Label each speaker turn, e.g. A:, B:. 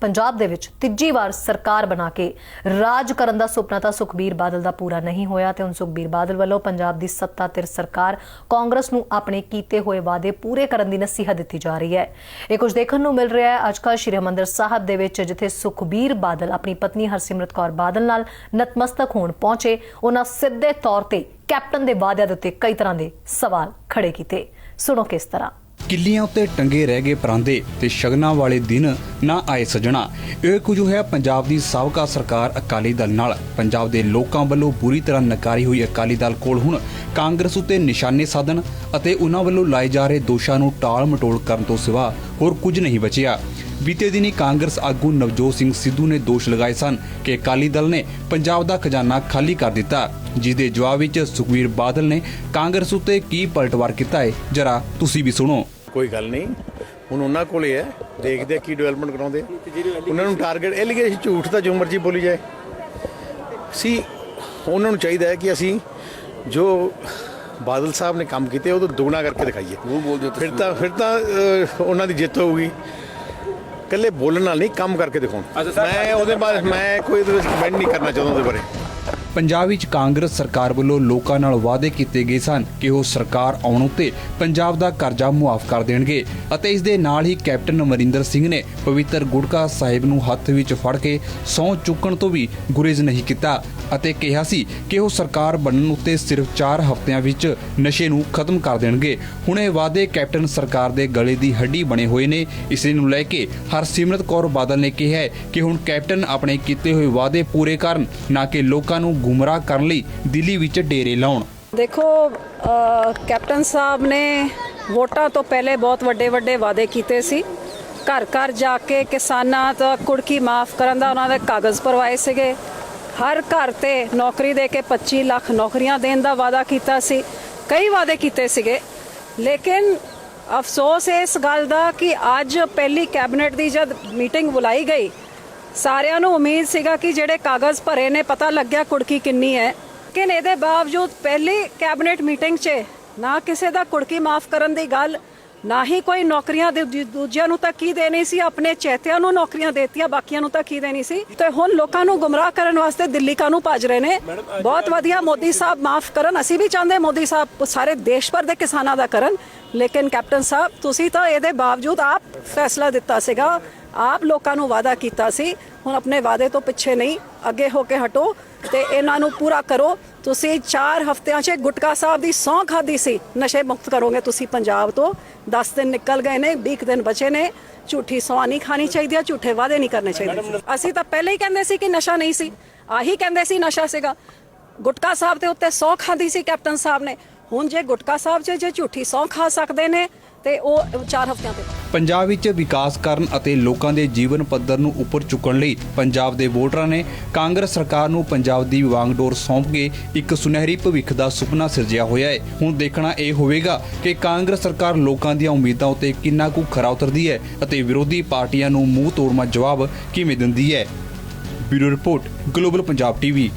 A: ਪੰਜਾਬ ਦੇ ਵਿੱਚ ਤੀਜੀ ਵਾਰ ਸਰਕਾਰ ਬਣਾ ਕੇ ਰਾਜ ਕਰਨ ਦਾ ਸੁਪਨਾ ਤਾਂ ਸੁਖਬੀਰ ਬਾਦਲ ਦਾ ਪੂਰਾ ਨਹੀਂ ਹੋਇਆ ਤੇ ਹੁਣ ਸੁਖਬੀਰ ਬਾਦਲ ਵੱਲੋਂ ਪੰਜਾਬ ਦੀ ਸੱਤਾਧਿਰ ਸਰਕਾਰ ਕਾਂਗਰਸ ਨੂੰ ਆਪਣੇ ਕੀਤੇ ਹੋਏ ਵਾਅਦੇ ਪੂਰੇ ਕਰਨ ਦੀ ਨਸੀਹਤ ਦਿੱਤੀ ਜਾ ਰਹੀ ਹੈ। ਇਹ ਕੁਝ ਦੇਖਣ ਨੂੰ ਮਿਲ ਰਿਹਾ ਹੈ। ਅੱਜਕੱਲ੍ਹ ਸ਼੍ਰੀ ਹਰਿਮੰਦਰ ਸਾਹਿਬ ਦੇ ਵਿੱਚ ਜਿੱਥੇ ਸੁਖਬੀਰ ਬਾਦਲ ਆਪਣੀ ਪਤਨੀ ਹਰਸਿਮਰਤ ਕੌਰ ਬਾਦਲ ਨਾਲ ਨਤਮਸਤਕ ਹੋਣ ਪਹੁੰਚੇ, ਉਹਨਾਂ ਸਿੱਧੇ ਤੌਰ ਤੇ ਕੈਪਟਨ ਦੇ ਵਾਅਦਿਆਂ ਦੇ ਉੱਤੇ ਕਈ ਤਰ੍ਹਾਂ ਦੇ ਸਵਾਲ ਖੜੇ ਕੀਤੇ। ਸੁਣੋ ਕਿਸ ਤਰ੍ਹਾਂ।
B: ਕਿੱਲੀਆਂ ਉੱਤੇ ਟੰਗੇ ਰਹਿ ਗਏ ਪਰਾਂਦੇ ਤੇ ਸ਼ਗਨਾਂ ਵਾਲੇ ਦਿਨ ਨਾ ਆਏ ਸਜਣਾ। ਇਹ ਕੁਝ ਹੈ ਪੰਜਾਬ ਦੀ ਸਾਬਕਾ ਸਰਕਾਰ ਅਕਾਲੀ ਦਲ ਨਾਲ। ਪੰਜਾਬ ਦੇ ਲੋਕਾਂ ਵੱਲੋਂ ਬੁਰੀ ਤਰ੍ਹਾਂ ਨਕਾਰੀ ਹੋਈ ਅਕਾਲੀ ਦਲ ਕੋਲ ਹੁਣ ਕਾਂਗਰਸ ਉੱਤੇ ਨਿਸ਼ਾਨੇ ਸਾਧਨ ਅਤੇ ਉਹਨਾਂ ਵੱਲੋਂ ਲਾਏ ਜਾ ਰਹੇ ਦੋਸ਼ਾਂ ਨੂੰ ਟਾਲ ਮਟੋਲ ਕਰਨ ਤੋਂ ਸਿਵਾ ਹੋਰ ਕੁਝ ਨਹੀਂ ਬਚਿਆ। ਬੀਤੇ ਦਿਨੀ ਕਾਂਗਰਸ ਆਗੂ ਨਵਜੋਤ ਸਿੰਘ ਸਿੱਧੂ ਨੇ ਦੋਸ਼ ਲਗਾਏ ਸਨ ਕਿ ਅਕਾਲੀ ਦਲ ਨੇ ਪੰਜਾਬ ਦਾ ਖਜ਼ਾਨਾ ਖਾਲੀ ਕਰ ਦਿੱਤਾ। ਜਿਸ ਦੇ ਜਵਾਬ ਵਿੱਚ ਸੁਖਵੀਰ ਬਾਦਲ ਨੇ, ਕਾਂਗਰਸ ਉੱਤੇ ਕੀ ਪਲਟਵਾਰ ਕੀਤਾ ਹੈ ਜਰਾ ਤੁਸੀਂ ਵੀ ਸੁਣੋ।
C: ਕੋਈ ਗੱਲ ਨਹੀਂ। ਹੁਣ ਉਹਨਾਂ ਕੋਲ ਹੀ। ਹੈ ਦੇਖਦੇ ਆ ਕੀ ਡਿਵੈਲਪਮੈਂਟ ਕਰਾਉਂਦੇ ਆ। ਉਹਨਾਂ ਨੂੰ ਟਾਰਗੇਟ ਐਲੀਗੇਸ਼ਨ ਝੂਠ ਤਾਂ ਜੋ ਮਰਜ਼ੀ ਬੋਲੀ ਜਾਏ। ਸੀ ਉਹਨਾਂ ਨੂੰ ਚਾਹੀਦਾ ਹੈ ਕਿ ਅਸੀਂ ਜੋ ਬਾਦਲ ਸਾਹਿਬ ਨੇ ਕੰਮ ਕੀਤੇ ਉਹ ਤੋਂ ਦੁਗਣਾ ਕਰਕੇ ਦਿਖਾਈਏ। ਉਹ ਬੋਲ ਫਿਰ ਤਾਂ ਫਿਰ ਤਾਂ ਅਹ, ਉਹਨਾਂ ਦੀ ਜਿੱਤ ਹੋਊਗੀ। ਇਕੱਲੇ ਬੋਲਣ ਨਾਲ ਨਹੀਂ ਕੰਮ ਕਰਕੇ ਦਿਖਾਉਣ। ਮੈਂ ਉਹਦੇ ਬਾਰੇ ਮੈਂ ਕੋਈ ਉਹਦੇ ਵਿੱਚ ਕਮੈਂਟ ਨਹੀਂ ਕਰਨਾ ਚਾਹੁੰਦਾ ਉਹਦੇ ਬਾਰੇ।
B: ਪੰਜਾਬ ਵਿੱਚ ਕਾਂਗਰਸ ਸਰਕਾਰ ਵੱਲੋਂ ਲੋਕਾਂ ਨਾਲ ਵਾਅਦੇ ਕੀਤੇ ਗਏ ਸਨ ਕਿ ਉਹ ਸਰਕਾਰ ਆਉਣ ਉੱਤੇ ਪੰਜਾਬ ਦਾ ਕਰਜ਼ਾ ਮੁਆਫ ਕਰ ਦੇਣਗੇ ਅਤੇ ਇਸ ਦੇ ਨਾਲ ਹੀ ਕੈਪਟਨ ਅਮਰਿੰਦਰ ਸਿੰਘ ਨੇ ਪਵਿੱਤਰ ਗੁੜਕਾ ਸਾਹਿਬ ਨੂੰ ਹੱਥ ਵਿੱਚ ਫੜ ਕੇ ਸਹੁੰ ਚੁੱਕਣ ਤੋਂ ਵੀ ਗੁਰੇਜ਼ ਨਹੀਂ ਕੀਤਾ ਅਤੇ ਕਿਹਾ ਸੀ ਕਿ ਉਹ ਸਰਕਾਰ ਬਣਨ ਉੱਤੇ ਸਿਰਫ 4 ਹਫ਼ਤਿਆਂ ਵਿੱਚ ਨਸ਼ੇ ਨੂੰ ਖਤਮ ਕਰ ਦੇਣਗੇ। ਹੁਣ ਇਹ ਵਾਅਦੇ ਕੈਪਟਨ ਸਰਕਾਰ ਦੇ ਗਲੇ ਦੀ ਹੱਡੀ ਬਣੇ ਹੋਏ ਨੇ। ਇਸੇ ਨੂੰ ਲੈ ਕੇ ਹਰਸਿਮਰਤ ਕੌਰ ਬਾਦਲ ਨੇ ਕਿਹਾ ਕਿ ਹੁਣ ਕੈਪਟਨ ਆਪਣੇ ਕੀਤੇ ਹੋਏ ਵਾਅਦੇ ਪੂਰੇ ਕਰਨ, ਨਾ ਕਿ ਲੋਕਾਂ ਨੂੰ ਗੁੰਮਰਾਹ ਕਰਨ ਲਈ ਦਿੱਲੀ ਵਿੱਚ ਡੇਰੇ ਲਾਉਣ।
D: ਦੇਖੋ ਕੈਪਟਨ ਸਾਹਿਬ ਨੇ ਵੋਟਾਂ ਤੋਂ ਪਹਿਲੇ ਬਹੁਤ ਵੱਡੇ ਵੱਡੇ ਵਾਅਦੇ ਕੀਤੇ ਸੀ। ਘਰ ਘਰ ਜਾ ਕੇ ਕਿਸਾਨਾਂ ਦਾ ਕੁੜਕੀ ਮਾਫ ਕਰਨ ਦਾ ਉਹਨਾਂ ਦੇ ਕਾਗਜ਼ ਭਰਵਾਏ ਸੀਗੇ। ਹਰ ਘਰ ਤੇ ਨੌਕਰੀ ਦੇ ਕੇ 25 ਲੱਖ ਨੌਕਰੀਆਂ ਦੇਣ ਦਾ ਵਾਅਦਾ ਕੀਤਾ ਸੀ। ਕਈ ਵਾਅਦੇ ਕੀਤੇ ਸੀਗੇ। ਲੇਕਿਨ ਅਫਸੋਸ ਇਸ ਗੱਲ ਦਾ ਕਿ ਅੱਜ ਪਹਿਲੀ ਕੈਬਨਿਟ ਦੀ ਜਦ ਮੀਟਿੰਗ ਬੁਲਾਈ ਗਈ ਸਾਰਿਆਂ ਨੂੰ ਉਮੀਦ ਸੀਗਾ ਕਿ ਜਿਹੜੇ ਕਾਗਜ਼ ਭਰੇ ਨੇ ਪਤਾ ਲੱਗਿਆ ਕੁੜਕੀ ਕਿੰਨੀ ਹੈ। ਲੇਕਿਨ ਇਹਦੇ ਬਾਵਜੂਦ ਪਹਿਲੀ ਕੈਬਨਿਟ ਮੀਟਿੰਗ 'ਚ ਨਾ ਕਿਸੇ ਦਾ ਕੁੜਕੀ ਮਾਫ ਕਰਨ ਦੀ ਗੱਲ ਨਾ ਹੀ ਕੋਈ ਨੌਕਰੀਆਂ ਦੇ ਦੂਜਿਆਂ ਨੂੰ ਤਾਂ ਕੀ ਦੇਣੀ ਸੀ ਆਪਣੇ ਚੈਤਿਆਂ ਨੂੰ ਨੌਕਰੀਆਂ ਦੇਤੀਆਂ ਬਾਕੀਆਂ ਨੂੰ ਤਾਂ ਕੀ ਦੇਣੀ ਸੀ। ਤੇ ਹੁਣ ਲੋਕਾਂ ਨੂੰ ਗੁੰਮਰਾਹ ਕਰਨ ਵਾਸਤੇ ਦਿੱਲੀ ਕਾਨੂੰ ਭੱਜ ਰਹੇ ਨੇ? ਬਹੁਤ ਵਧੀਆ ਮੋਦੀ ਸਾਹਿਬ ਮਾਫ ਕਰਨ ਅਸੀਂ ਵੀ ਚਾਹੁੰਦੇ ਮੋਦੀ ਸਾਹਿਬ ਸਾਰੇ ਦੇਸ਼ ਭਰ ਦੇ ਕਿਸਾਨਾਂ ਦਾ ਕਰਨ। ਲੇਕਿਨ ਕੈਪਟਨ ਸਾਹਿਬ ਤੁਸੀਂ ਤਾਂ ਇਹਦੇ ਬਾਵਜੂਦ ਆਪ ਫੈਸਲਾ ਦਿੱਤਾ ਸੀਗਾ ਆਪ ਲੋਕਾਂ ਨੂੰ ਵਾਅਦਾ ਕੀਤਾ ਸੀ ਹੁਣ ਆਪਣੇ ਵਾਅਦੇ ਤੋਂ ਪਿੱਛੇ ਨਹੀਂ ਅੱਗੇ ਹੋ ਕੇ ਹਟੋ ਤੇ ਇਹਨਾਂ ਨੂੰ ਪੂਰਾ ਕਰੋ। ਤੁਸੀਂ 4 ਹਫ਼ਤਿਆਂ 'ਚ ਗੁਟਕਾ ਸਾਹਿਬ ਦੀ ਸੌਂ ਖਾਦੀ ਸੀ। ਨਸ਼ੇ ਮੁਕਤ ਕਰੋਗੇ ਤੁਸੀਂ ਪੰਜਾਬ ਤੋਂ। 10 ਦਿਨ ਨਿਕਲ ਗਏ ਨੇ 20 ਦਿਨ ਬਚੇ ਨੇ। ਝੂਠੀ ਸੌਂ ਨਹੀਂ ਖਾਣੀ ਚਾਹੀਦੀ ਆ ਝੂਠੇ ਵਾਅਦੇ ਨਹੀਂ ਕਰਨੇ ਚਾਹੀਦੇ। ਅਸੀਂ ਤਾਂ ਪਹਿਲੇ ਹੀ ਕਹਿੰਦੇ ਸੀ ਕਿ ਨਸ਼ਾ ਨਹੀਂ ਸੀ। ਆਹੀ ਕਹਿੰਦੇ ਸੀ ਨਸ਼ਾ ਸੀਗਾ। ਗੁਟਕਾ ਸਾਹਿਬ ਦੇ ਉੱਤੇ ਸੌਂ ਖਾਦੀ ਸੀ ਕੈਪਟਨ ਸਾਹਿਬ ਨੇ। ਹੁਣ ਜੇ ਗੁਟਕਾ ਸਾਹਿਬ 'ਚ ਜੇ ਝੂਠੀ ਸੌਂ ਖਾ ਸਕਦੇ ਨੇ, ਤੇ ਉਹ 4 ਹਫ਼ਤਿਆਂ ਤੇ।
B: ਪੰਜਾਬ ਵਿੱਚ ਵਿਕਾਸ ਕਰਨ ਅਤੇ ਲੋਕਾਂ ਦੇ ਜੀਵਨ ਪੱਧਰ ਨੂੰ ਉੱਪਰ ਚੁੱਕਣ ਲਈ ਪੰਜਾਬ ਦੇ ਵੋਟਰਾਂ ਨੇ ਕਾਂਗਰਸ ਸਰਕਾਰ ਨੂੰ ਪੰਜਾਬ ਦੀ ਵਾਂਗਡੋਰ ਸੌਂਪ ਕੇ ਇੱਕ ਸੁਨਹਿਰੀ ਭਵਿੱਖ ਦਾ ਸੁਪਨਾ ਸਿਰਜਿਆ ਹੋਇਆ ਹੈ। ਹੁਣ ਦੇਖਣਾ ਇਹ ਹੋਵੇਗਾ ਕਿ ਕਾਂਗਰਸ ਸਰਕਾਰ ਲੋਕਾਂ ਦੀਆਂ ਉਮੀਦਾਂ ਉੱਤੇ ਕਿੰਨਾ ਕੁ ਖਰਾ ਉਤਰਦੀ ਹੈ ਅਤੇ ਵਿਰੋਧੀ ਪਾਰਟੀਆਂ ਨੂੰ ਮੂੰਹ ਤੋੜਮਾ ਜਵਾਬ ਕਿਵੇਂ ਦਿੰਦੀ ਹੈ। Bureau report, global Punjab TV.